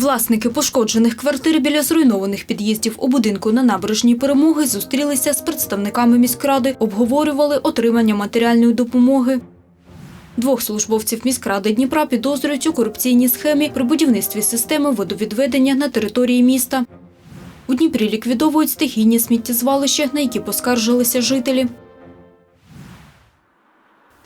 Власники пошкоджених квартир біля зруйнованих під'їздів у будинку на набережній перемоги зустрілися з представниками міськради, обговорювали отримання матеріальної допомоги. Двох службовців міськради Дніпра підозрюють у корупційній схемі при будівництві системи водовідведення на території міста. У Дніпрі ліквідовують стихійні сміттєзвалища, на які поскаржилися жителі.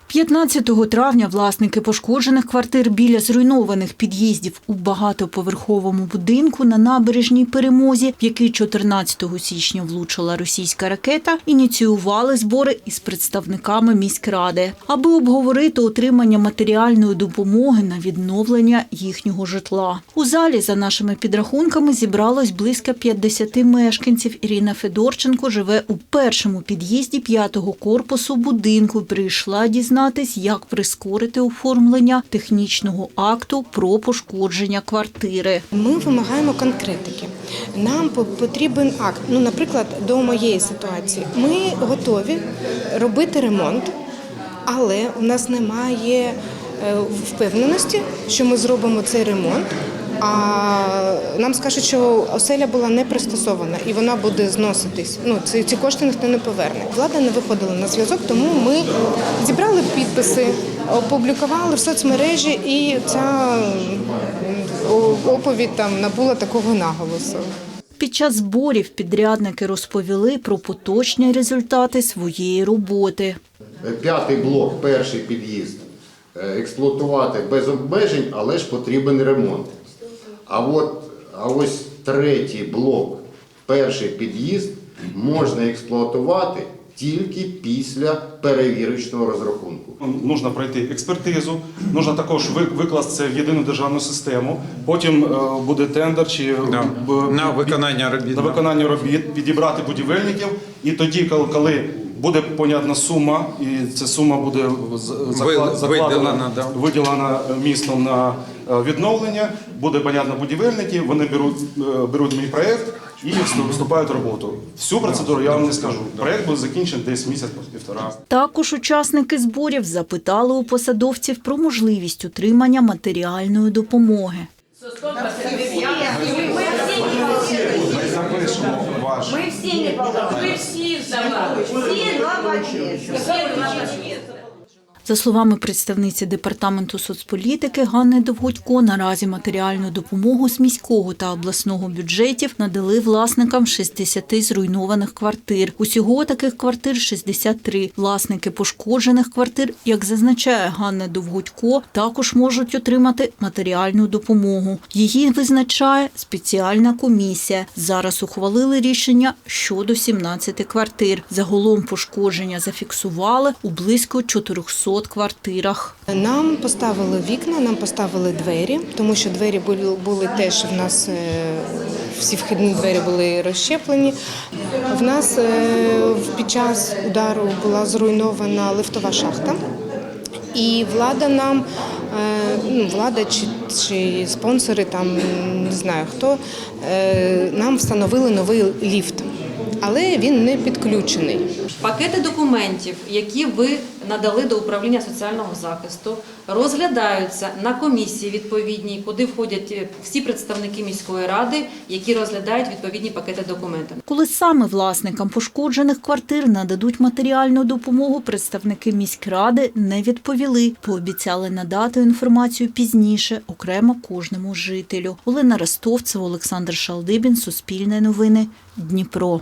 15 травня власники пошкоджених квартир біля зруйнованих під'їздів у багатоповерховому будинку на набережній перемозі, в який 14 січня влучила російська ракета, ініціювали збори із представниками міськради, аби обговорити отримання матеріальної допомоги на відновлення їхнього житла. У залі, за нашими підрахунками, зібралось близько 50 мешканців. Ірина Федорченко живе у першому під'їзді п'ятого корпусу будинку. Прийшла дізнатись, як прискорити оформлення технічного акту про пошкодження квартири. Ми вимагаємо конкретики. Нам по- потрібен акт. Ну, наприклад, до моєї ситуації. Ми готові робити ремонт, але у нас немає е, впевненості, що ми зробимо цей ремонт. А нам скажуть, що оселя була не пристосована і вона буде зноситись. Ну ці, ці кошти ніхто не поверне. Влада не виходила на зв'язок, тому ми зібрали підписи, опублікували в соцмережі, і ця оповідь там набула такого наголосу. Під час зборів підрядники розповіли про поточні результати своєї роботи. П'ятий блок, перший під'їзд, е, експлуатувати без обмежень, але ж потрібен ремонт. А от а ось третій блок, перший під'їзд, можна експлуатувати тільки після перевірочного розрахунку. Нужно пройти експертизу, нужно також ви- викласти це в єдину державну систему. Потім е, буде тендер чи Да. б- На виконання робіт, на виконання робіт, підібрати будівельників. І тоді, коли буде понятна сума, і ця сума буде з- закладена, виділена, да. виділена містом на е, відновлення, буде понятно будівельники, вони беруть, е, беруть мій проєкт і вступ- вступають в роботу. Всю процедуру я вам не скажу. Проєкт буде закінчений десь місяць-півтора. Також учасники зборів запитали у посадовців про можливість отримання матеріальної допомоги. Ваш. Мы все не получили. Вы все сдавали. Все два пакета. Все два пакета. За словами представниці департаменту соцполітики Ганни Довгодько, наразі матеріальну допомогу з міського та обласного бюджетів надали власникам 60 зруйнованих квартир. Усього таких квартир 63. Власники пошкоджених квартир, як зазначає Ганна Довгодько, також можуть отримати матеріальну допомогу. Її визначає спеціальна комісія. Зараз ухвалили рішення щодо 17 квартир. Загалом пошкодження зафіксували у близько 400 квартирах. Нам поставили вікна, нам поставили двері, тому що двері були, були теж в нас е, всі вхідні двері були розщеплені. В нас е, під час удару була зруйнована лифтова шахта. І влада нам, е, ну, влада чи, чи спонсори, там не знаю хто, нам встановили новий ліфт, але він не підключений. Пакети документів, які ви надали до управління соціального захисту, розглядаються на комісії відповідній, куди входять е, всі представники міської ради, які розглядають відповідні пакети документів. Коли саме власникам пошкоджених квартир нададуть матеріальну допомогу, представники міськради не відповіли. Пообіцяли надати інформацію пізніше, окремо кожному жителю. Олена Ростовцева, Олександр Шалдибін, Суспільне новини, Дніпро.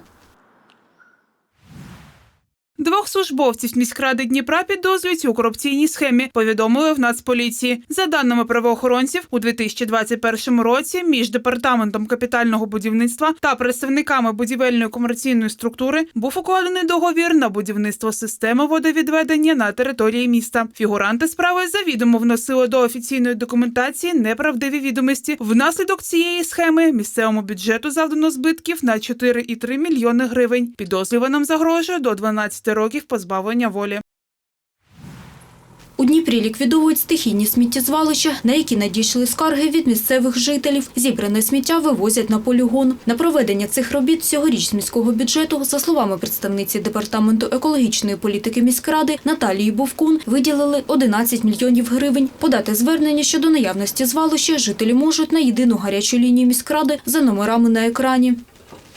Двох службовців міськради Дніпра підозрюють у корупційній схемі. Повідомили в Нацполіції. За даними правоохоронців, у 2021 році між департаментом капітального будівництва та представниками будівельної комерційної структури був укладений договір на будівництво системи водовідведення на території міста. Фігуранти справи завідомо вносили до офіційної документації неправдиві відомості. Внаслідок цієї схеми місцевому бюджету завдано збитків на 4,3 мільйони гривень. Підозрюваним загрожує до 12 років позбавлення волі. У Дніпрі ліквідовують стихійні сміттєзвалища, на які надійшли скарги від місцевих жителів. Зібране сміття вивозять на полігон. На проведення цих робіт цьогоріч з міського бюджету, за словами представниці департаменту екологічної політики міськради Наталії Бовкун, виділили 11 мільйонів гривень. Подати звернення щодо наявності звалища жителі можуть на єдину гарячу лінію міськради за номерами на екрані.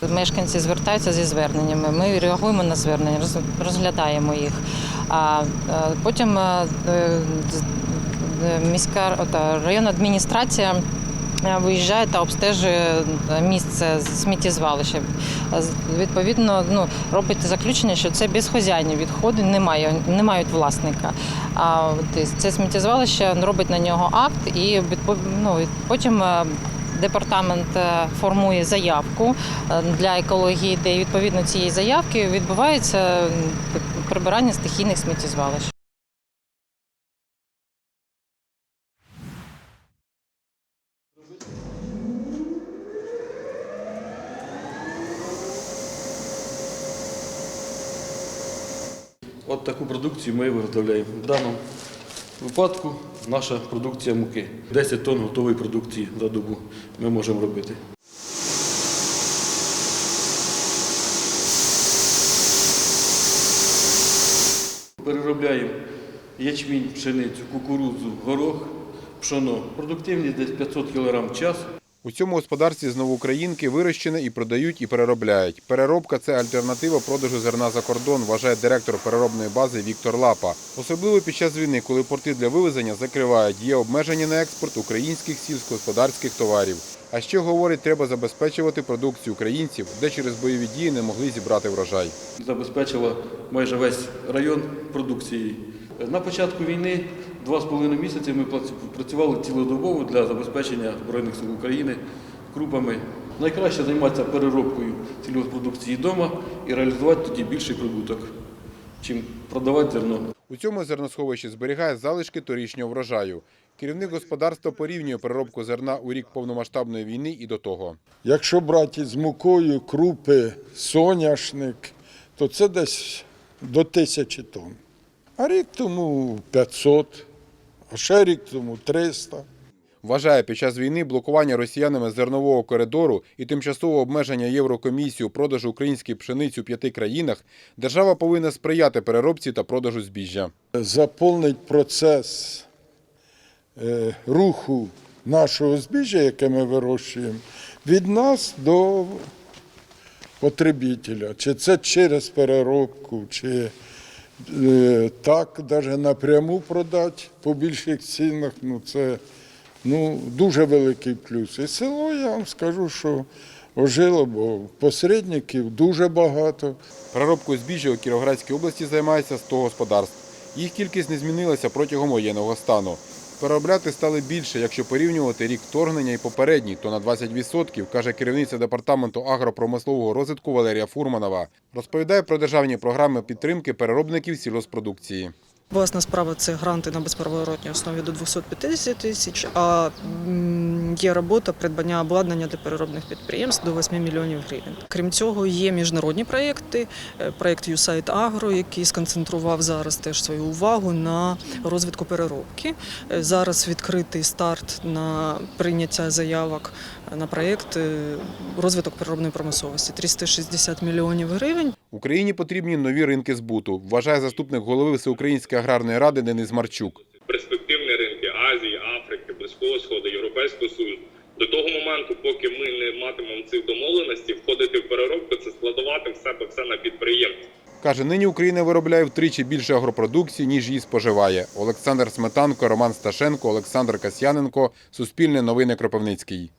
Мешканці звертаються зі зверненнями. Ми реагуємо на звернення, розглядаємо їх. А е, потім е, е, міська районна адміністрація виїжджає та обстежує місце сміттєзвалища. Відповідно, ну, робить заключення, що це безхозяйні відходи, немає, не мають власника. А це сміттєзвалище робить на нього акт і ну, потім. Департамент е, формує заявку е, для екології, де відповідно цієї заявки відбувається прибирання стихійних сміттєзвалищ. От таку продукцію ми виготовляємо. В даному випадку наша продукція муки. 10 тонн готової продукції за добу ми можемо робити. Переробляємо ячмінь, пшеницю, кукурудзу, горох, пшоно. Продуктивність десь 500 кг в час. У цьому господарстві з новоукраїнки вирощене і продають, і переробляють. Переробка це альтернатива продажу зерна за кордон, вважає директор переробної бази Віктор Лапа. Особливо під час війни, коли порти для вивезення закривають, є обмеження на експорт українських сільськогосподарських товарів. А ще говорить, треба забезпечувати продукцію українців, де через бойові дії не могли зібрати врожай. забезпечила майже весь район продукцією. На початку війни два з половиною місяці ми прац- працювали цілодобово для забезпечення Збройних сил України крупами. Найкраще займатися переробкою сільгоспродукції вдома і реалізувати тоді більший прибуток, чим продавати зерно. У цьому зерносховищі зберігає залишки торічнього врожаю. Керівник господарства порівнює переробку зерна у рік повномасштабної війни і до того. Якщо брати з мукою крупи, соняшник, то це десь до тисячі тонн. А рік тому 500, а ще рік тому 300. Вважає, під час війни блокування росіянами зернового коридору і тимчасового обмеження Єврокомісії у продажу української пшениці у п'яти країнах держава повинна сприяти переробці та продажу збіжжя. Заповнить процес е, руху нашого збіжжя, яке ми вирощуємо, від нас до потребителя. Чи це через переробку, чи так, навіть напряму продати по більших цінах. Ну, це ну, дуже великий плюс. І село, я вам скажу, що ожило, бо посередників дуже багато. Переробкою збіжжя у Кіровоградській області займається 100 господарств. Їх кількість не змінилася протягом воєнного стану. Переробляти стали більше, якщо порівнювати рік вторгнення і попередній, то на 20%, каже керівниця департаменту агропромислового розвитку Валерія Фурманова. Розповідає про державні програми підтримки переробників сільгоспродукції. Власна справа це гранти на безповоротній основі до 250 тисяч. А є робота придбання обладнання для переробних підприємств до 8 мільйонів гривень. Крім цього, є міжнародні проєкти. Е, Проєкт USAID Agro, який сконцентрував зараз теж свою увагу на розвитку переробки. Е, Зараз відкритий старт на прийняття заявок на проєкт е, розвиток переробної промисловості 360 мільйонів гривень. Україні потрібні нові ринки збуту, вважає заступник голови Всеукраїнської аграрної ради Денис Марчук. перспективні ринки Азії, Африки, Близького Сходу, Європейського Союзу. До того моменту, поки ми не матимемо цих домовленостей, входити в переробку це складувати в себе все на підприємстві. Каже, нині Україна виробляє втричі більше агропродукції, ніж її споживає. Олександр Сметанко, Роман Сташенко, Олександр Касьяненко. Суспільне новини Кропивницький.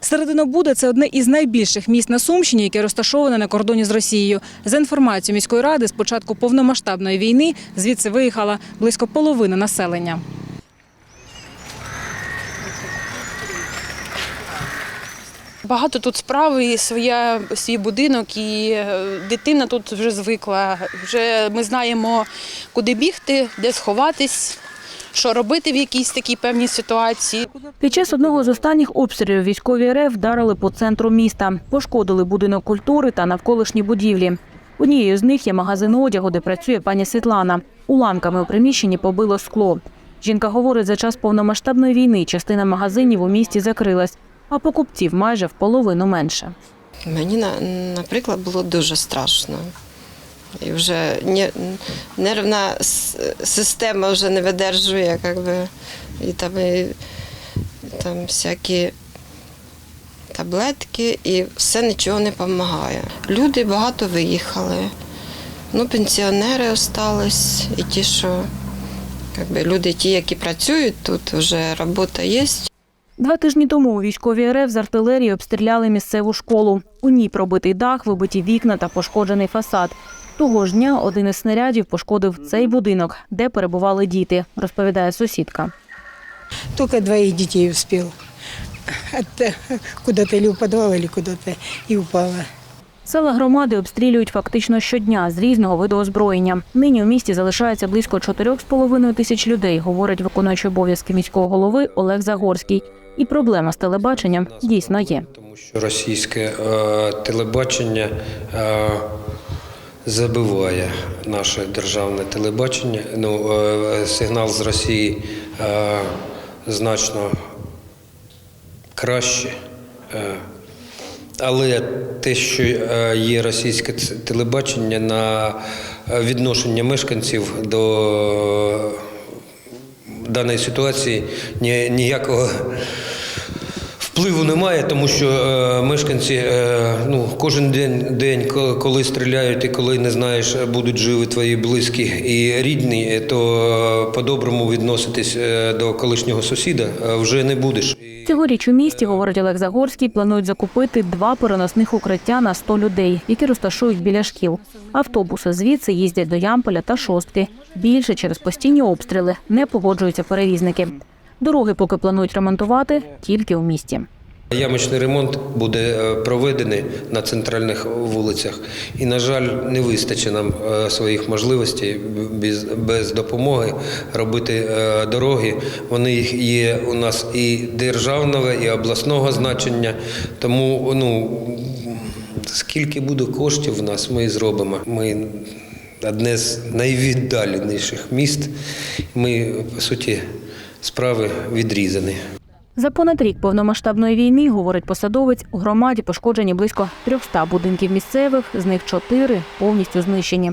Серединобуда – це одне із найбільших міст на Сумщині, яке розташоване на кордоні з Росією. За інформацією міської ради, з початку повномасштабної війни звідси виїхала близько половини населення. Багато тут справи, і своя, свій будинок, і е, дитина тут вже звикла. Вже ми знаємо, куди бігти, де сховатись, що робити в якійсь такій певній ситуації. Під час одного з останніх обстрілів військові РФ вдарили по центру міста, пошкодили будинок культури та навколишні будівлі. Однією з них є магазин одягу, де працює пані Світлана. Уламками у приміщенні побило скло. Жінка говорить, за час повномасштабної війни частина магазинів у місті закрилась, а покупців майже в половину менше. Мені, наприклад, було дуже страшно. І вже нервна система вже не видержує, як би, і там, і, там всякі таблетки, і все нічого не допомагає. Люди багато виїхали. Ну, пенсіонери залишились, і ті, що як би, люди, ті, які працюють тут, вже робота є. Два тижні тому у військовій РФ з артилерії обстріляли місцеву школу. У ній пробитий дах, вибиті вікна та пошкоджений фасад. Того ж дня один із снарядів пошкодив цей будинок, де перебували діти, розповідає сусідка. Только двоих детей успел. От- Куда-то или в подвал, или куда-то и упала. Села громади обстрілюють фактично щодня з різного виду озброєння. Нині у місті залишається близько 4,5 тисяч людей, говорить виконуючий обов'язки міського голови Олег Загорський. І проблема з телебаченням дійсно є. Тому що російське е, телебачення е, забиває наше державне телебачення. Ну, е, сигнал з Росії е, значно краще. Е, але те, що є російське телебачення на відношення мешканців до даної ситуації ні- ніякого впливу немає, тому що е, мешканці е, ну, кожен день, день, коли стріляють і коли не знаєш, будуть живі твої близькі і рідні, то е, по-доброму відноситись е, до колишнього сусіда е, вже не будеш. Цьогоріч у місті, говорить Олег Загорський, планують закупити два переносних укриття на 100 людей, які розташують біля шкіл. Автобуси звідси їздять до Ямполя та Шостки. Більше через постійні обстріли не погоджуються перевізники. Дороги поки планують ремонтувати тільки у місті. Ямочний ремонт буде е, проведений на центральних вулицях, і, на жаль, не вистачить нам е, своїх можливостей без, допомоги робити е, дороги. Вони є у нас і державного, і обласного значення. Тому ну, скільки буде коштів в нас, ми і зробимо. Ми одне з найвіддаленіших міст. Ми, по суті, справи відрізані. За понад рік повномасштабної війни, говорить посадовець, у громаді пошкоджені близько 300 будинків місцевих, з них чотири повністю знищені.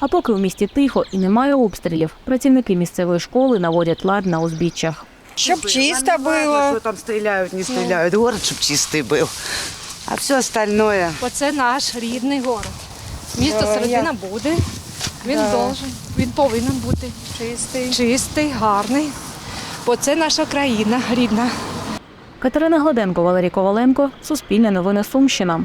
А поки у місті тихо і немає обстрілів, працівники місцевої школи наводять лад на узбіччях. Щоб чисто було. Що там стріляють, не стріляють. Город, щоб чистий був. А все остальное. Оце наш рідний город. Місто середина буде. Він Да. должен, він повинен бути чистий, чистий, гарний. Бо це наша країна рідна. Катерина Гладенко, Валерій Коваленко, Суспільне новини Сумщина.